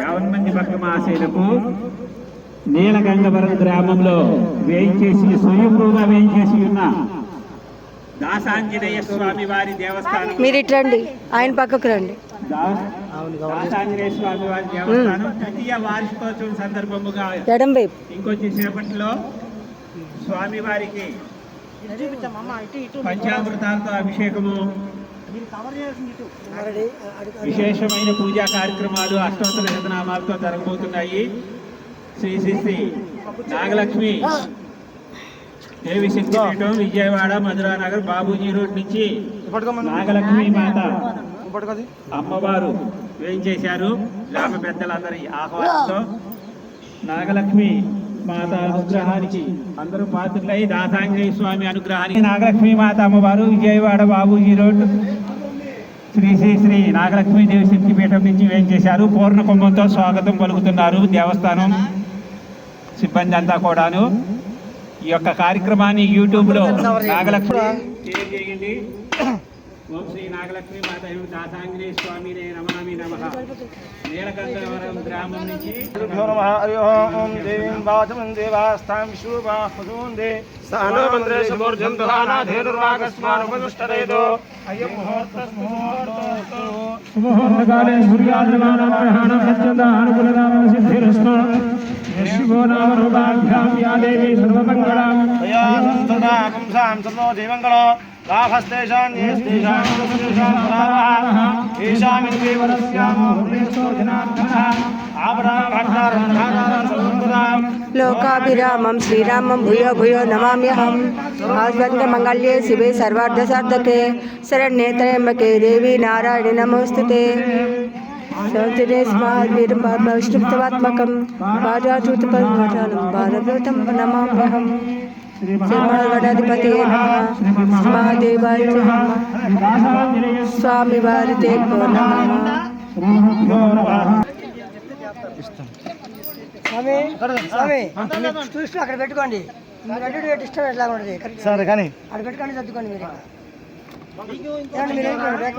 యావన్ మంది భక్త మహాశైలకు నీలగంగవరం గ్రామంలో వేయించేసి స్వయంభూగా వేయించేసి ఉన్న దాసాంజనేయ స్వామి వారి దేవస్థానం. మీరు ఇటు రండి. ఆయన పక్కకు రండి. దా- దాసాంజనేయ స్వామి వారి దేవస్థానం తృతీయ వార్షికోత్సవం సందర్భముగా ఎడం వైపు. ఇంకొంచెం సేపట్లో స్వామి వారికి పంచామృతాలతో అభిషేకము విశేషమైన పూజా కార్యక్రమాలు అష్టోత్తర శతనామాలతో జరగబోతున్నాయి. శ్రీ శ్రీ శ్రీ నాగలక్ష్మి. దేవి శక్తిపీఠం విజయవాడ మధురానగర్ బాబూజీ రోడ్ నుంచి నాగలక్ష్మి మాత. అమ్మవారు వేయించేశారు గ్రామ పెద్దలందరి ఆహ్వానంతో నాగలక్ష్మి మాత అనుగ్రహానికి అందరూ పాత్రులై దాసాంజనేయ స్వామి అనుగ్రహానికి నాగలక్ష్మి మాత అమ్మవారు విజయవాడ బాబూజీ రోడ్ శ్రీ శ్రీ శ్రీ నాగలక్ష్మి దేవి శక్తిపీఠం నుంచి వేయించేశారు పూర్ణ కుంభంతో స్వాగతం పలుకుతున్నారు దేవస్థానం సిబ్బంది అంతా కూడాను. ఈ యొక్క కార్యక్రమాన్ని యూట్యూబ్లో నాగలక్ష్మి చేయండి. ఓం శ్రీ నాగలక్ష్మి మాత దాసాంగిని స్వామి నమామి నమ. నీలకంఠవరం గ్రామం నుంచి నమ. హరి ఓం దేవీం బాధమం దేవాస్థాం విశ్వభా పదోందే స్థానమంత్రే సమూర్జం దుహానాధేరుర్వాగస్మానుపదుష్టరేదో అయం ముహూర్త ముహూర్తో ముహూర్తకాలే సూర్యాద్రమాణామరహాణం అత్యంత అనుకూలనామ సిద్ధిరస్తో శివో యా దేవి సర్వమంగళం. దయా సంతదా కంసాం సర్వో దేవంగళో ताभस्तेषान् ये स्तेषां तस्तेषां प्रावः येषामिन्द्रियवरस्यामो हृदयस्तोधिनार्थः लोकाभिरामं श्रीरामं भूयो भूयो नमाम्यहं भागवन्तमङ्गल्ये शिवे सर्वार्धसाधके शरण्ये देवी नारायणे नमोऽस्तु ते सौजने स्मारवीरं वैष्णुत्वात्मकं पादाचूतपन्मठानं नमाम्यहम्। శ్రీమద్గణాధిపతి మహాదేవాయ స్వామి వారితే నమః స్వామి స్వామి చూసి అక్కడ పెట్టుకోండి. ఇష్టం ఎట్లా ఉంటుంది? కరెక్ట్. సరే కానీ అక్కడ పెట్టుకోండి చదువుకోండి మీరు. ఏమండి మీరు వెళ్ళిపోండి, బ్యాక్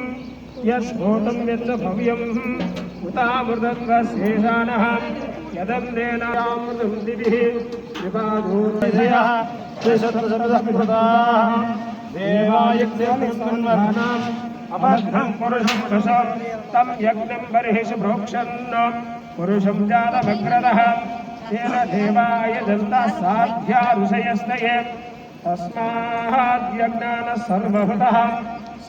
यत्स्फोटं यच्च भव्यम् उतामृतत्व शेषाणः यदन्देनामृतवृत्तिभिः कृपाधूर्यः त्रिशतशतसमृताः देवायज्ञानाम् अभद्रं पुरुषं कृशं तं यज्ञं बर्हिषु भोक्षन् पुरुषं जातमग्रदः तेन देवाय दन्ता साध्या ऋषयस्तये। तस्माद्यज्ञानः सर्वभृतः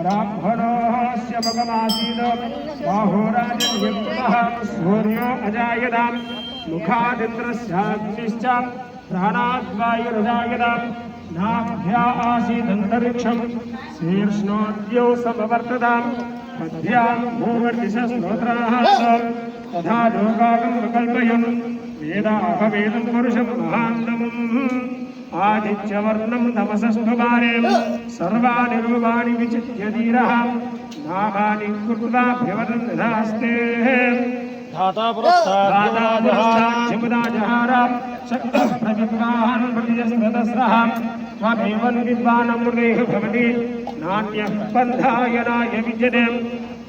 ब्राह्मणोऽस्य मगमासीन बाहोराजव्यक्तः सूर्यो अजायताम् मुखादिन्द्रस्याग्निश्च प्राणाद्वायुरजायताम्, नाभ्या शीर्ष्णोद्यौ समवर्तताम् भूवर्तिशस्तोत्राः तथा लोकागम् पुरुषम् महान्तमम् ఆదిత్యవర్ణం తమసస్వభారే సర్వాణి రూపాణి విచిత్య ధీరः. నామాని విద్వానమృదేః భవతి. నాణ్యః బంధాయనాయ విద్యతే.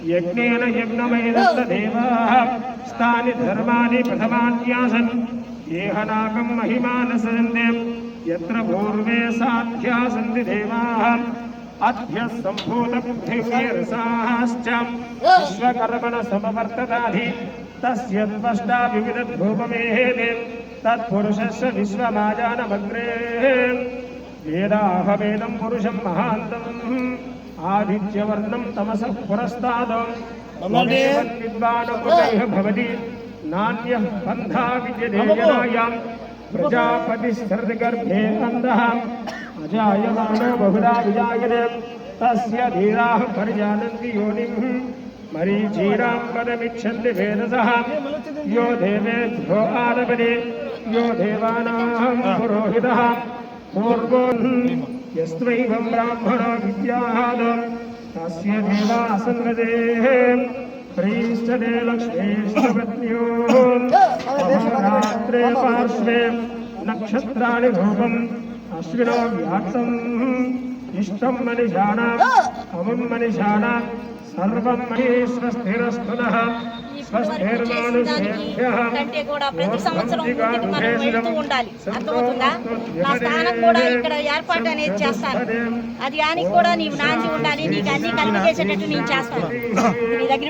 యజ్ఞేన యజ్ఞమయదస్తదేవాः స్థాని ధర్మాని ప్రథమాన్యాసన్. ఏహనాకం మహిమాన यत्र पूर्वे साध्या सन्ति देवाः अभ्यः सम्भूतबुद्धिर्साश्च विश्वकर्मणसमवर्तताधि तस्य त्वष्टा विविधभूपमेः तत्पुरुषस्य विश्वमाजानमग्रे। वेदाहवेदं पुरुषं महान्तम् आदित्यवर्णं तमसः पुरस्तादम् भवति नान्यः बन्धा विद्यते प्रजापतिस्सर्गर्भे अन्धः अजायमानो बहुधा विजायते। तस्य धीराः परिजानन्ति योनिम्। मरीचीनां पदमिच्छन्ति भेदसः। यो देवेभ्यो आरभते यो देवानां पुरोहितः। पूर्वो विद्यात् तस्य प्रीष्टदे लक्ष्मीष्टपत्न्यो रात्रे पार्श्वे नक्षत्राणि रूपम् अश्विनो व्याप्तम् ఇష్టం మనిషానా అవం మనిషానా సర్వం మహేశ్వర స్థిరస్థున కంటే కూడా ప్రతి సంవత్సరం కూడా ఇక్కడ ఏర్పాటు అనేది అది దానికి కూడా నీవు ఉండాలి నీకు అన్ని చేసేటట్టు నేను చేస్తాను. దగ్గర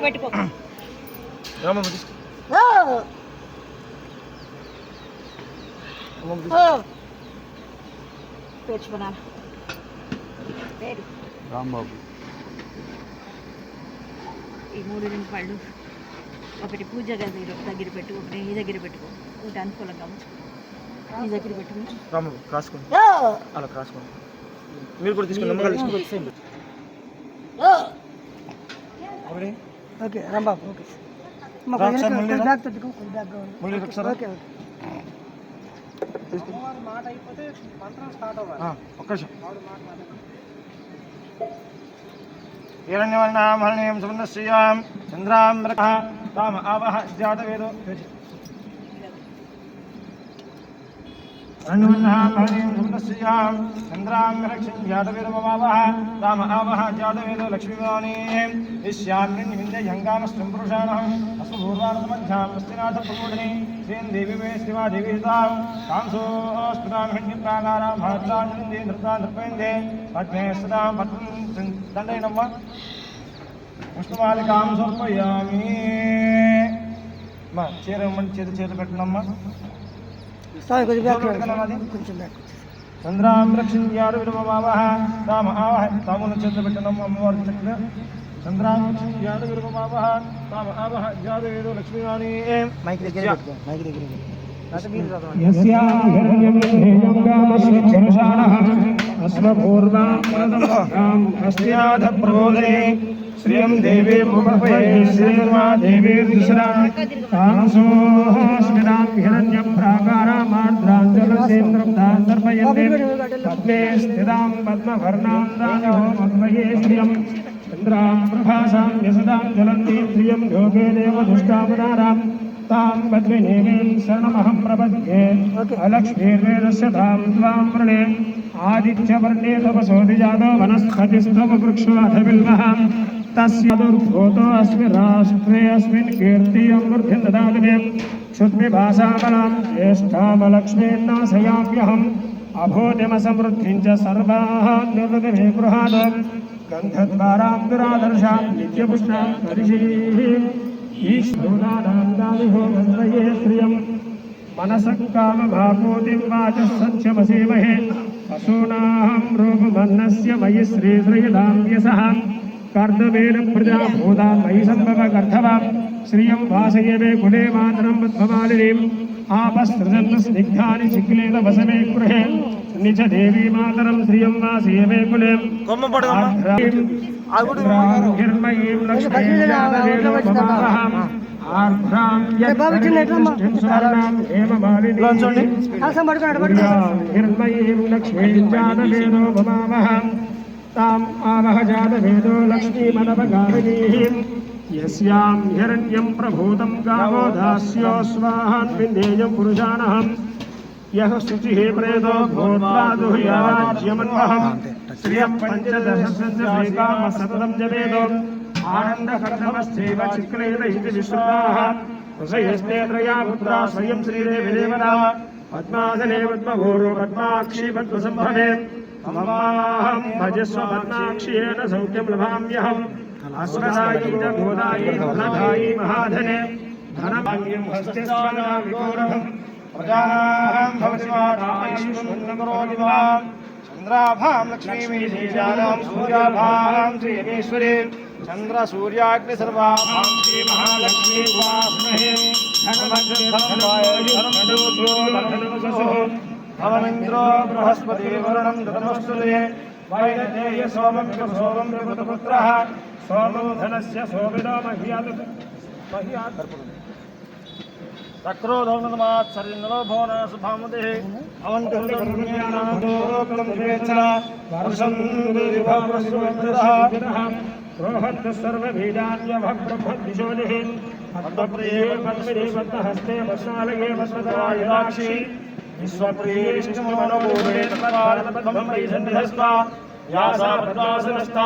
పేరు? రాంబాబు. ఈ మూడు రెండు పళ్ళు ఒకటి పూజ గది దగ్గర పెట్టు ఒకటి నీ దగ్గర పెట్టుకో ఒకటి అనుకూలంగా ఉంచుకో నీ దగ్గర పెట్టు. రాము రాసుకోండి. అలా రాసుకోండి. మీరు కూడా తీసుకోండి నమ్మకాలు తీసుకోండి ఓకే రాంబాబు ఓకే. ఒక్క నిమిషం. హిరణ్యవర్ణామహరణీయం సువర్ణశ్రీయాం చంద్రాం రకః తామ ఆవహ జాతవేదో హిరణ్యవర్ణామహరణీయం సువర్ణశ్రీయాం చంద్రాం రక్షం జాతవేదమవావహ తామ ఆవహ జాతవేదో లక్ష్మీవాణీ. విశ్యామ్యం విందే శ్రీం దేవి మే శివా దేవి తాం కాంసోస్మృతాం హిణ్యం ప్రాకారాం మహత్తాండే నృతా నృపేందే పద్మే పద్మం దండైనమ్మ పుష్పమాలికాం సమర్పయామి మా చీర ఇవ్వమంటే చేతి చేతులు పెట్టనమ్మా కొంచెం చంద్రాం రక్షించారు విడుమమావహ రామ ఆవహ తామును చేతులు పెట్టనమ్మ అమ్మవారి చక్కగా चन्द्राङ्गुरुमावहान् ताम आवह जादयेदो लक्ष्मीवाणी मैक् देखिए मैक् देखिए अस्मपूर्वाधप्रबोधने श्रियं देवे श्रीर्वा देवीर्दिशरा तांसोऽस्मिदां हिरण्यं प्राकारामार्द्राञ्जलसेन्द्रं तां दर्पयन्ते पद्मे स्थितां पद्मभर्णां दानहो मन्मये श्रियम्। इन्द्रां प्रभासां यशदां ज्वलन्ति त्रियं लोके तां पद्मिनीवीं शरणमहं प्रपद्ये। अलक्ष्मीर्वेदस्य तां त्वां वृणे आदित्यवर्णे तपसोदिजातो वनस्पतिस्तववृक्षोऽधबिल्मः तस्य दुर्भूतो अस्मि राष्ट्रे अस्मिन् कीर्तियं वृद्धिं ददातु क्षुद्विभाषाबलां ज्येष्ठामलक्ष्मीर्नाशयाम्यहम् अभोदिमसमृद्धिं च सर्वाः निर्वृतिमे गन्धद्वारां दुरादर्शां नित्यपुष्णां परिशीः ईश्वरानन्दादिभोगन्वये श्रियम्। मनसः कामभापूतिं वाचः सत्यमसीमहे। पशूनां रूपमन्नस्य मयि श्रीश्रीदां यशः। कर्दवेन श्रियं वासये मे कुले मातरं पद्ममालिनीम्। आपसृजन् स्निग्धानि चिक्लेन वसमे गृहे అగ్ని చ దేవీ మాతరం శ్రియం వా సేవే కులేం. కొమ్మ తాం ఆవహ జాతవేదో లక్ష్మీమనవగామినీం యస్యాం హిరణ్యం ప్రభూతం గావో దాస్యో స్వాహాన్. విందేయం పురుషాణహం यः शुचिः प्रेतो भूत्वा दुह्याज्यमन्वहं श्रियं पञ्चदशसञ्जमेकाम सततं जपेदो आनन्दकर्तमश्चैव चिक्रेरहिति विश्रुताः। ऋषयस्ते त्रया पुत्रा स्वयं श्रीदेवदेवना पद्मासने पद्मभूरो पद्माक्षी पद्मसम्भवे। भजस्व पद्माक्षीयेन सौख्यं लभाम्यहम्। अश्वदायी महाधने। धनभाग्यं हस्ते ధనభాగ్యం హస్తే స్వానా విఘోరం ప్రజానాం భవతి మాతాయిష్మన్నకరోతి మాం చంద్రాభాం లక్ష్మీమీశానాం సూర్యాభాం శ్రీయమేశ్వరీ చంద్ర సూర్యాగ్ని సర్వాభాం శ్రీ మహాలక్ష్మీ ఉపాస్మహే భవనింద్రో బృహస్పతి వరుణం ధనమస్తుతే వైనతేయ సోమం సోమం ప్రభుతపుత్ర సోమం పద్మప్రియే పద్మిరే పద్మహస్తే విశ్వప్రియే యాసా పద్మాసనస్థా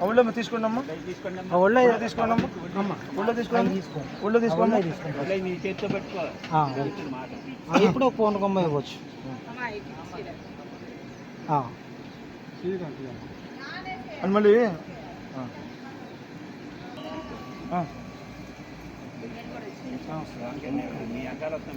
ఒళ్ళో తీసుకోండి అమ్మా. ఒళ్ళో తీసుకోండి అమ్మా. ఒళ్ళో తీసుకోండి ఒళ్ళో తీసుకోండి నీ చేతితో పెట్టుకో. ఎప్పుడో ఫోన్ కొమ్మ ఇవ్వచ్చు. అని మళ్ళీ మీ అకాలు వస్తాం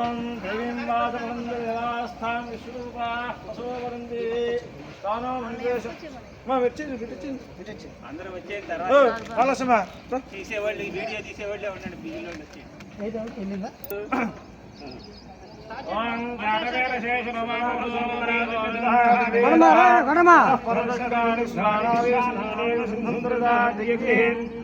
ఓం దేవీం వాదమందిరాస్థాం విశ్వరూపాః వసోవరంతి తానో మందేశం మా వచ్చింది పెట్టింది పెట్టింది అందరూ వచ్చిన తర్వాత ఆలస్యమా తీసేవాళ్ళు వీడియో తీసేవాళ్ళే ఉండండి బిజీలో వచ్చి గణమా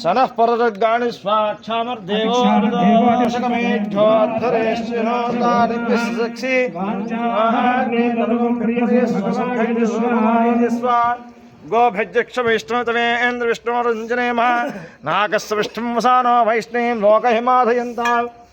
सनः परदग्गाणि स्वाक्षामर्देवोषकमेध्योद्धरेश्चिनोतानिपिसक्षि स्वा गोभिजक्षविष्णुतमे इन्द्रविष्णुरञ्जने महा। नागस्वविष्णुं वसानो वैष्णीं लोकहिमाधयन्ताम्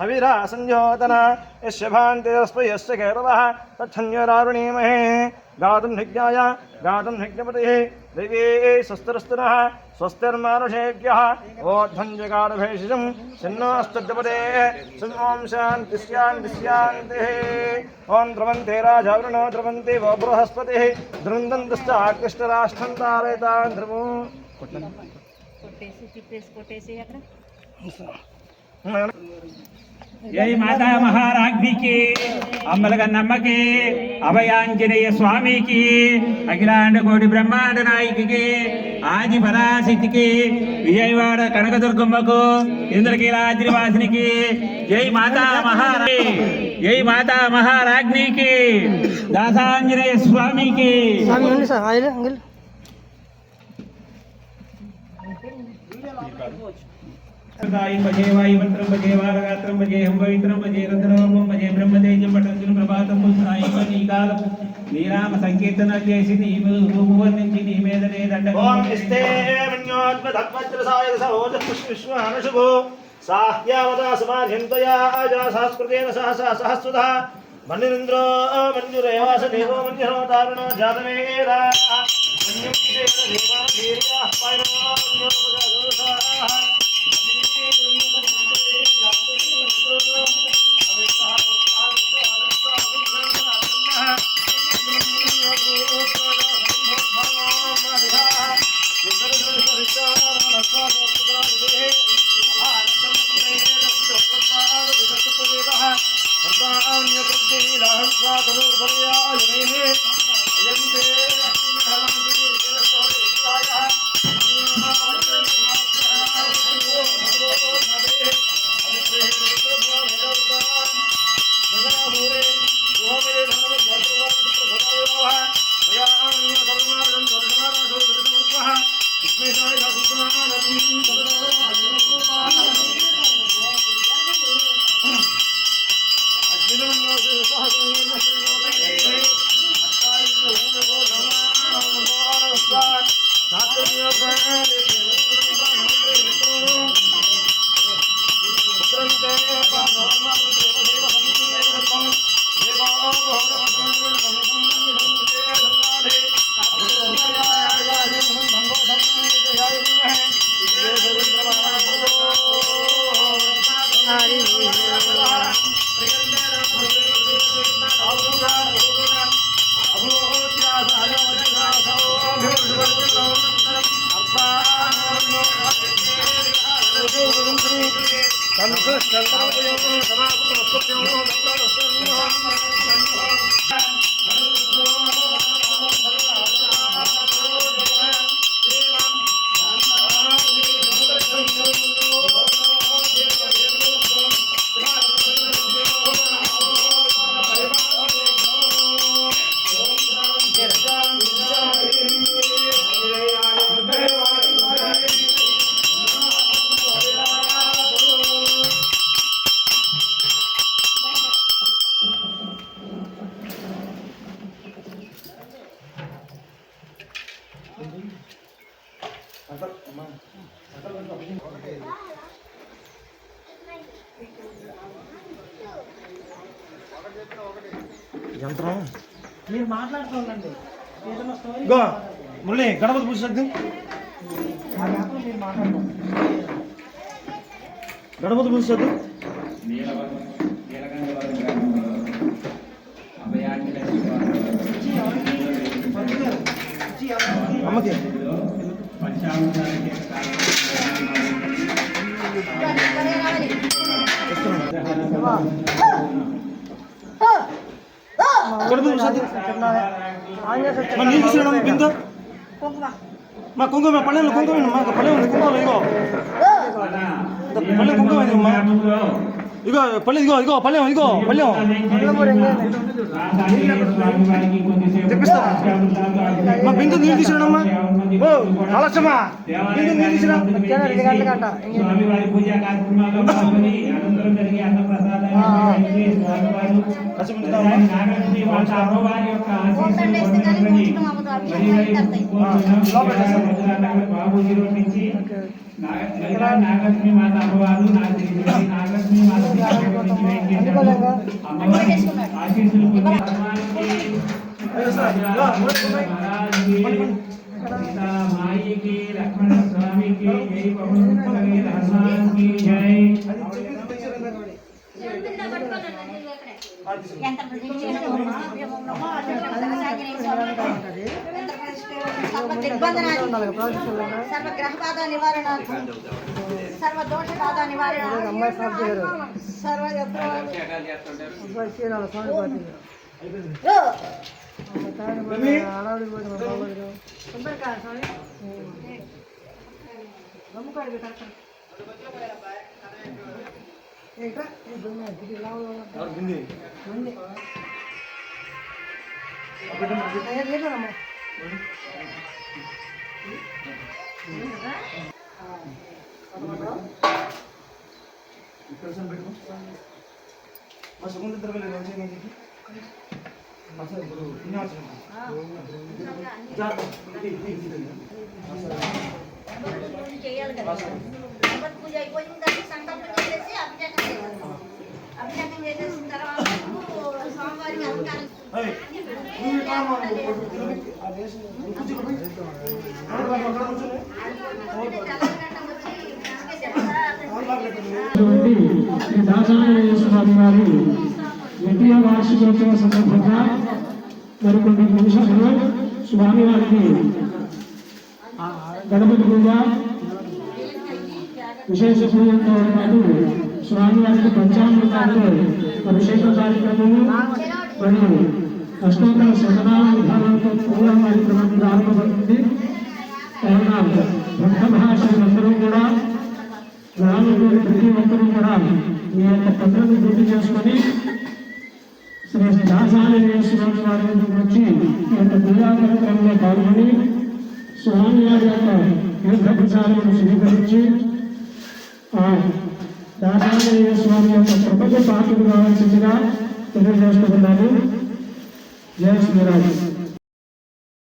हविरासञ्जोतन यश भान्तिरस्व यस्य केरवः तच्छन्योरारुणीमहे। गातुं हिज्ञाय गातुं हिज्ञपतिः दिवे स्वस्तिरस्तुनः स्वस्तिर्मानुषेभ्यः ओध्वञ्जगारभेषजं छिन्नोस्तुपदे सिंहों शांति शांति स्यान्तिः ॐ द्रवन्ते राजावृणो द्रवंते वो बृहस्पतिः द्रुन्दन्तश्च జై మాతా మహారాజ్ఞికి అమ్మలగన్నమ్మకి అభయాంజనేయ స్వామికి అఖిలాండ కోటి బ్రహ్మాండ నాయకికి ఆది పరాశక్తికి విజయవాడ కనకదుర్గమ్మకు ఇంద్రకీలాద్రివాసినికి జై మాతా మహారాజ్ జై మాతా మహారాజ్ఞికి దాసాంజనేయ స్వామికి. தாயும் பஜே வாயுவந்திரம் பஜே வாதகாத்திரம் பஜே ஹம்பவித்திரம் பஜே ரத்னவர்மம் பஜே பிரம்மதேஜம் பட்டஞ்சின் பிரபாதம் சாயும நீகாலம் நீராம சங்கீர்த்தன ஜெயசி நீமூவர்ணிஞ்சி நீமேதனே தண்ட ஓம் ஸ்தே மன்யோத்ம தத்மத்ரசாய சஹோஜ புஷ்விஸ்வானுஷுபோ சாஹ்யாவதா சமார்ஹிந்தயா ஆஜா சாஸ்கிருதேன சஹசா சஹஸ்வதா மன்னிரிந்திரோ மஞ்சுரேவாச தேவோ மஞ்சுரோ தாரணோ ஜாதவேரா மன்யம் தேவ தேவா தேவா பாயனோ மன்யோபஜாதோசாஹா Señor, గణపతి పూజ గణపతి పూజ అమ్మకి. గణపతి పూజ సద్దు ఆంజనేయ మా నీళ్ళు తీసుకురావడం బిందు? మా కుంకుమ పల్లెలు కుంకుమ మా పల్లె ఉంది కుంకుమ ఇగో పల్లె కుంకుమ ఇది అమ్మా ఇగో పల్లె ఇగో ఇగో పల్లెం ఇగో పల్లెం. తెప్పిస్తా మా బిందు నీళ్ళు తీసుకురాడమ్మా ఓ ఆలస్యమా? బిందు నీళ్ళు తీసుకురా. రెండు. బాబు నుంచి లలితా నాగలక్ష్మి మాత అమ్మవారు నాకు నాగలక్ష్మి మాత నుంచి ఆశీస్సులు మాయికి లక్ష్మణ స్వామికి జై పవన్ హనుమాన్కి జై సర్వ దిగ్బంధనాలు సర్వ గ్రహ బాధ నివారణ సర్వ దోష బాధ నివారణ సర్వ ఏంట్రా? మా సుగంధ ద్రవ్యాలు ఇప్పుడు పూజ అయిపోయిన తర్వాత సంకల్పం చేసేసి అభిషేకం చేయాలి అభిషేకం చేసేసిన తర్వాత శ్రీ దాసాంజనేయ స్వామి వారి ద్వితీయ వార్షికోత్సవ సందర్భంగా మరికొన్ని నిమిషాలు స్వామివారికి గణపతి పూజ విశేష పూజలతో పాటు స్వామివారికి పంచామృతాలతో అభిషేక కార్యక్రమము మరియు అష్టోత్తర శతనామ విధానంతో పూజ కార్యక్రమం ప్రారంభమవుతుంది. కావున భక్త మహాశయులందరూ కూడా గ్రామంలోని ప్రతి ఒక్కరూ కూడా మీ యొక్క పత్రాన్ని గుర్తు చేసుకొని శ్రీ దాసానంద స్వామి వారి వద్దకు వచ్చి ఈ యొక్క పూజా కార్యక్రమంలో పాల్గొని స్వామి వారి యొక్క తీర్థ ప్రసాదమును స్వీకరించి ఆ స్వామి యొక్క కృపకు పాత్రలు కావాల్సిందిగా इधर जाओ बंदा दो। जय श्री राम।